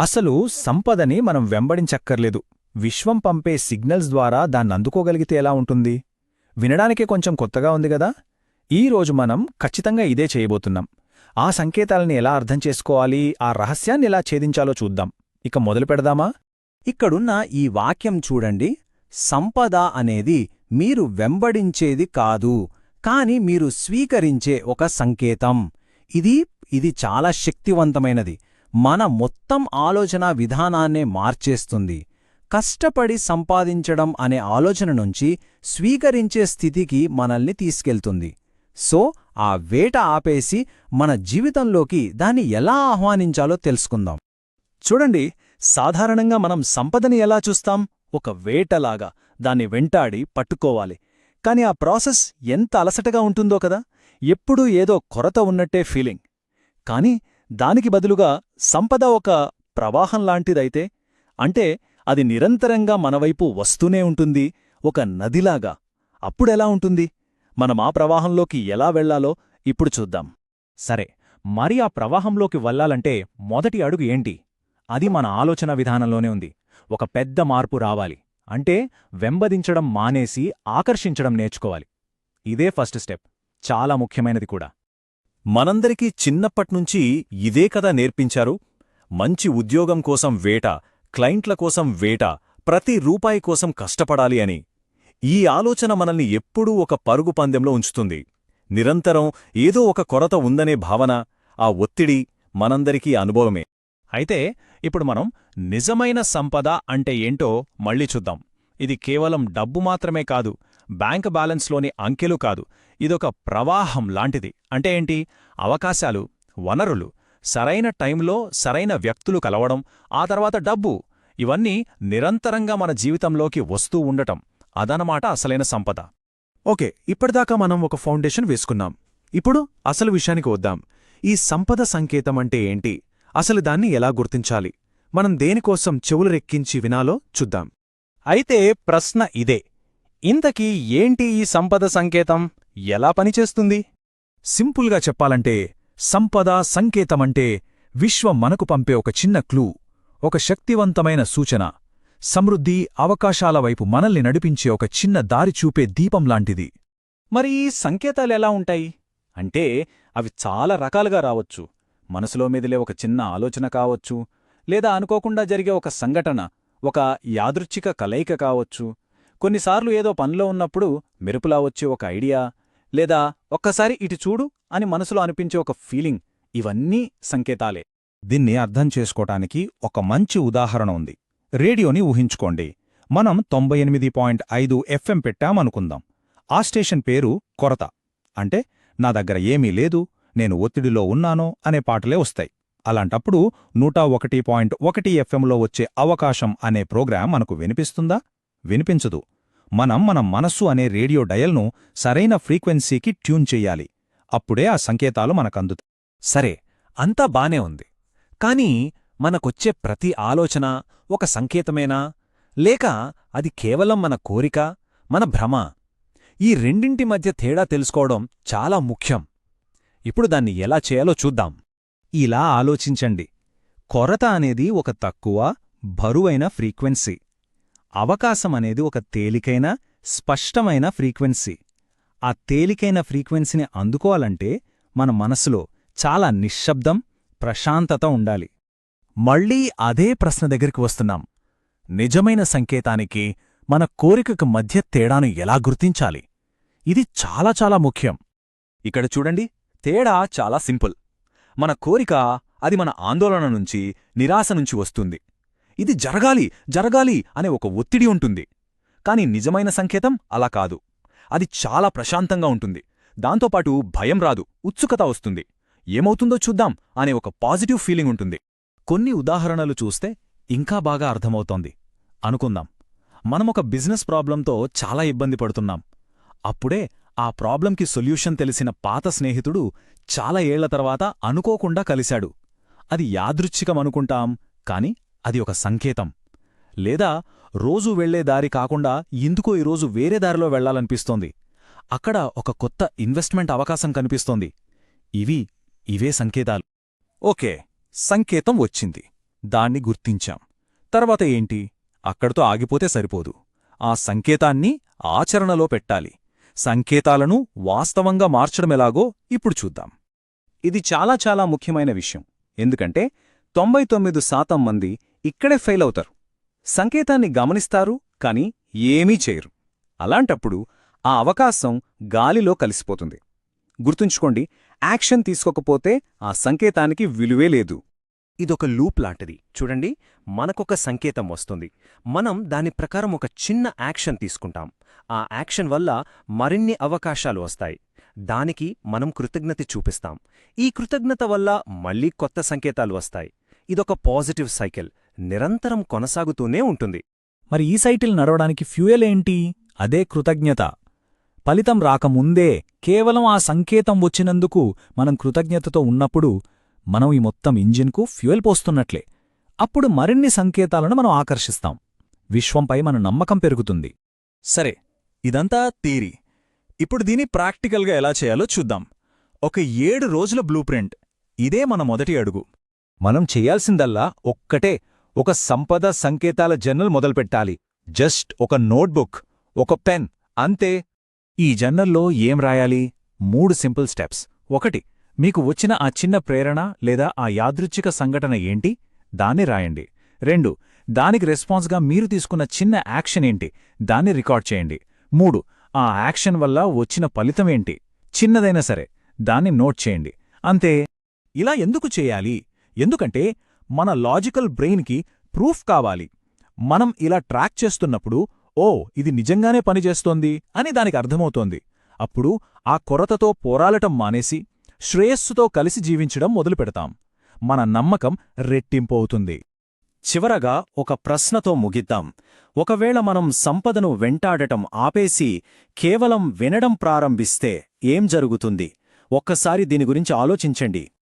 అసలు సంపదని మనం వెంబడించక్కర్లేదు. విశ్వం పంపే సిగ్నల్స్ ద్వారా దాన్నందుకోగలిగితే ఎలా ఉంటుంది? వినడానికే కొంచెం కొత్తగా ఉంది గదా ఈ రోజు మనం ఖచ్చితంగా ఇదే చేయబోతున్నాం. ఆ సంకేతాలని ఎలా అర్థం చేసుకోవాలి? ఆ రహస్యాన్ని ఎలా ఛేదించాలో చూద్దాం. ఇక మొదలు పెడదామా? ఇక్కడున్న ఈ వాక్యం చూడండి. సంపద అనేది మీరు వెంబడించేది కాదు కాని మీరు స్వీకరించే ఒక సంకేతం. ఇది ఇది చాలా శక్తివంతమైనది. మన మొత్తం ఆలోచన విధానాన్నే మార్చేస్తుంది. కష్టపడి సంపాదించడం అనే ఆలోచన నుంచి స్వీకరించే స్థితికి మనల్ని తీసుకెళ్తుంది. సో ఆ వేట ఆపేసి మన జీవితంలోకి దాన్ని ఎలా ఆహ్వానించాలో తెలుసుకుందాం. చూడండి సాధారణంగా మనం సంపదని ఎలా చూస్తాం? ఒక వేటలాగా దాన్ని వెంటాడి పట్టుకోవాలి. కాని ఆ ప్రాసెస్ ఎంత అలసటగా ఉంటుందో కదా! ఎప్పుడూ ఏదో కొరత ఉన్నట్టే ఫీలింగ్. కానీ దానికి బదులుగా సంపద ఒక ప్రవాహం లాంటిదైతే అంటే అది నిరంతరంగా మనవైపు వస్తూనే ఉంటుంది ఒక నదిలాగా. అప్పుడెలా ఉంటుంది? మనం ఆ ప్రవాహంలోకి ఎలా వెళ్ళాలో ఇప్పుడు చూద్దాం. సరే మరి ఆ ప్రవాహంలోకి వెళ్ళాలంటే మొదటి అడుగు ఏంటి? అది మన ఆలోచన విధానంలోనే ఉంది. ఒక పెద్ద మార్పు రావాలి. అంటే వెంబదించడం మానేసి ఆకర్షించడం నేర్చుకోవాలి. ఇదే ఫస్ట్ స్టెప్. చాలా ముఖ్యమైనది కూడా. మనందరికీ చిన్నప్పట్నుంచి ఇదే కదా నేర్పించారు. మంచి ఉద్యోగం కోసం వేట క్లయింట్ల కోసం వేట ప్రతి రూపాయి కోసం కష్టపడాలి అని. ఈ ఆలోచన మనల్ని ఎప్పుడూ ఒక పరుగు పందెంలో ఉంచుతుంది. నిరంతరం ఏదో ఒక కొరత ఉందనే భావన ఆ ఒత్తిడి మనందరికీ అనుభవమే. అయితే ఇప్పుడు మనం నిజమైన సంపద అంటే ఏంటో మళ్ళీ చూద్దాం. ఇది కేవలం డబ్బు మాత్రమే కాదు బ్యాంక్ బ్యాలెన్స్లోని అంకెలు కాదు. ఇదొక ప్రవాహం లాంటిది. అంటే ఏంటి? అవకాశాలు వనరులు సరైన టైంలో సరైన వ్యక్తులు కలవడం ఆ తర్వాత డబ్బు ఇవన్నీ నిరంతరంగా మన జీవితంలోకి వస్తూ ఉండటం అదనమాట అసలైన సంపద. ఓకే ఇప్పటిదాకా మనం ఒక ఫౌండేషన్ వేసుకున్నాం. ఇప్పుడు అసలు విషయానికి వద్దాం. ఈ సంపద సంకేతం అంటే ఏంటి? అసలు దాన్ని ఎలా గుర్తించాలి? మనం దేనికోసం చెవులు రెక్కించి వినాలో చూద్దాం. అయితే ప్రశ్న ఇదే. ఇంతకీ ఏంటి ఈ సంపద సంకేతం? ఎలా పనిచేస్తుంది? సింపుల్గా చెప్పాలంటే సంపద సంకేతమంటే విశ్వం మనకు పంపే ఒక చిన్న క్లూ ఒక శక్తివంతమైన సూచన సమృద్ధి అవకాశాల వైపు మనల్ని నడిపించే ఒక చిన్న దారి చూపే దీపంలాంటిది మరి ఈ సంకేతాలెలా ఉంటాయి? అంటే అవి చాలా రకాలుగా రావచ్చు. మనసులో మీదలే ఒక చిన్న ఆలోచన కావచ్చు లేదా అనుకోకుండా జరిగే ఒక సంఘటన ఒక యాదృచ్ఛిక కలయిక కావచ్చు. కొన్నిసార్లు ఏదో పనిలో ఉన్నప్పుడు మెరుపులా వచ్చే ఒక ఐడియా లేదా ఒక్కసారి ఇటు చూడు అని మనసులో అనిపించే ఒక ఫీలింగ్ ఇవన్నీ సంకేతాలే. దీన్ని అర్థం చేసుకోటానికి ఒక మంచి ఉదాహరణ ఉంది. రేడియోని ఊహించుకోండి. మనం తొంభై ఎనిమిది పాయింట్ ఐదు ఎఫ్ఎం పెట్టామనుకుందాం. ఆ స్టేషన్ పేరు కొరత. అంటే నా దగ్గర ఏమీ లేదు నేను ఒత్తిడిలో ఉన్నానో అనే పాటలే వస్తాయి. అలాంటప్పుడు నూట ఒకటి పాయింట్ ఒకటి ఎఫ్ఎంలో వచ్చే అవకాశం అనే ప్రోగ్రాం మనకు వినిపిస్తుందా? వినిపించదు. మనం మన మనస్సు అనే రేడియో డయల్ను సరైన ఫ్రీక్వెన్సీకి ట్యూన్ చెయ్యాలి అప్పుడే ఆ సంకేతాలు మనకందుతాయి. సరే అంతా బానే ఉంది. కానీ మనకొచ్చే ప్రతి ఆలోచన ఒక సంకేతమేనా? లేక అది కేవలం మన కోరిక మన భ్రమ? ఈ రెండింటి మధ్య తేడా తెలుసుకోవడం చాలా ముఖ్యం. ఇప్పుడు దాన్ని ఎలా చేయాలో చూద్దాం. ఇలా ఆలోచించండి. కొరత అనేది ఒక తక్కువ బరువైన ఫ్రీక్వెన్సీ. అవకాశం అనేది ఒక తేలికైన స్పష్టమైన ఫ్రీక్వెన్సీ. ఆ తేలికైన ఫ్రీక్వెన్సీని అందుకోవాలంటే మన మనసులో చాలా నిశ్శబ్దం ప్రశాంతత ఉండాలి. మళ్ళీ అదే ప్రశ్న దగ్గరికి వస్తున్నాం. నిజమైన సంకేతానికి మన కోరికకు మధ్య తేడాను ఎలా గుర్తించాలి? ఇది చాలా చాలా ముఖ్యం. ఇక్కడ చూడండి తేడా చాలా సింపుల్. మన కోరిక అది మన ఆందోళన నుంచి నిరాశ నుంచి వస్తుంది. ఇది జరగాలి జరగాలి అనే ఒక ఒత్తిడి ఉంటుంది. కాని నిజమైన సంకేతం అలా కాదు. అది చాలా ప్రశాంతంగా ఉంటుంది. దాంతోపాటు భయం రాదు ఉత్సుకత వస్తుంది. ఏమవుతుందో చూద్దాం అనే ఒక పాజిటివ్ ఫీలింగ్ ఉంటుంది. కొన్ని ఉదాహరణలు చూస్తే ఇంకా బాగా అర్థమవుతోంది. అనుకుందాం. మనమొక బిజినెస్ ప్రాబ్లంతో చాలా ఇబ్బంది పడుతున్నాం. అప్పుడే ఆ ప్రాబ్లంకి సొల్యూషన్ తెలిసిన పాత స్నేహితుడు చాలా ఏళ్ళ తర్వాత అనుకోకుండా కలిశాడు. అది యాదృచ్ఛికమనుకుంటాం కాని అది ఒక సంకేతం. లేదా రోజూ వెళ్ళే దారి కాకుండా ఎందుకో ఈరోజు వేరే దారిలో వెళ్ళాలనిపిస్తోంది అక్కడ ఒక కొత్త ఇన్వెస్ట్మెంట్ అవకాశం కనిపిస్తోంది. ఇవి ఇవే సంకేతాలు. ఓకే సంకేతం వచ్చింది. దాన్ని గుర్తించాం. తర్వాత ఏంటి? అక్కడితో ఆగిపోతే సరిపోదు. ఆ సంకేతాన్ని ఆచరణలో పెట్టాలి. సంకేతాలను వాస్తవంగా మార్చడమెలాగో ఇప్పుడు చూద్దాం. ఇది చాలా చాలా ముఖ్యమైన విషయం. ఎందుకంటే తొంభై తొమ్మిది శాతం మంది ఇక్కడే ఫెయిల్ అవుతారు సంకేతాన్ని గమనిస్తారు కాని ఏమీ చేయరు. అలాంటప్పుడు ఆ అవకాశం గాలిలో కలిసిపోతుంది. గుర్తుంచుకోండి యాక్షన్ తీసుకోకపోతే ఆ సంకేతానికి విలువే లేదు. ఇదొక లూప్ లాంటిది. చూడండి మనకొక సంకేతం వస్తుంది. మనం దాని ప్రకారం ఒక చిన్న యాక్షన్ తీసుకుంటాం. ఆ యాక్షన్ వల్ల మరిన్ని అవకాశాలు వస్తాయి. దానికి మనం కృతజ్ఞత చూపిస్తాం. ఈ కృతజ్ఞత వల్ల మళ్ళీ కొత్త సంకేతాలు వస్తాయి. ఇదొక పాజిటివ్ సైకిల్. నిరంతరం కొనసాగుతూనే ఉంటుంది. మరి ఈ సైటిల్ నడవడానికి ఫ్యూయల్ ఏంటి? అదే కృతజ్ఞత. ఫలితం రాకముందే కేవలం ఆ సంకేతం వచ్చినందుకు మనం కృతజ్ఞతతో ఉన్నప్పుడు మనం ఈ మొత్తం ఇంజిన్కు ఫ్యూయల్ పోస్తున్నట్లే. అప్పుడు మరిన్ని సంకేతాలను మనం ఆకర్షిస్తాం. విశ్వంపై మన నమ్మకం పెరుగుతుంది. సరే ఇదంతా థీరీ ఇప్పుడు దీన్ని ప్రాక్టికల్గా ఎలా చేయాలో చూద్దాం. ఒక ఏడు రోజుల బ్లూ ప్రింట్ ఇదే మన మొదటి అడుగు. మనం చెయ్యాల్సిందల్లా ఒక్కటే ఒక సంపద సంకేతాల జర్నల్ మొదలుపెట్టాలి. జస్ట్ ఒక నోట్బుక్ ఒక పెన్ అంతే. ఈ జర్నల్లో ఏం రాయాలి? మూడు సింపుల్ స్టెప్స్. ఒకటి మీకు వచ్చిన ఆ చిన్న ప్రేరణ లేదా ఆ యాదృచ్ఛిక సంఘటన ఏంటి? దాన్ని రాయండి. రెండు దానికి రెస్పాన్స్గా మీరు తీసుకున్న చిన్న యాక్షన్ ఏంటి? దాన్ని రికార్డ్ చేయండి. మూడు ఆ యాక్షన్ వల్ల వచ్చిన ఫలితమేంటి చిన్నదైనా సరే దాన్ని నోట్ చేయండి. అంతే. ఇలా ఎందుకు చేయాలి? ఎందుకంటే మన లాజికల్ బ్రెయిన్కి ప్రూఫ్ కావాలి. మనం ఇలా ట్రాక్ చేస్తున్నప్పుడు ఓ ఇది నిజంగానే పనిచేస్తోంది అని దానికి అర్థమవుతోంది. అప్పుడు ఆ కొరతతో పోరాలటం మానేసి శ్రేయస్సుతో కలిసి జీవించడం మొదలుపెడతాం మన నమ్మకం రెట్టింపు అవుతుంది. చివరగా ఒక ప్రశ్నతో ముగిద్దాం. ఒకవేళ మనం సంపదను వెంటాడటం ఆపేసి కేవలం వినడం ప్రారంభిస్తే ఏం జరుగుతుంది? ఒక్కసారి దీని గురించి ఆలోచించండి.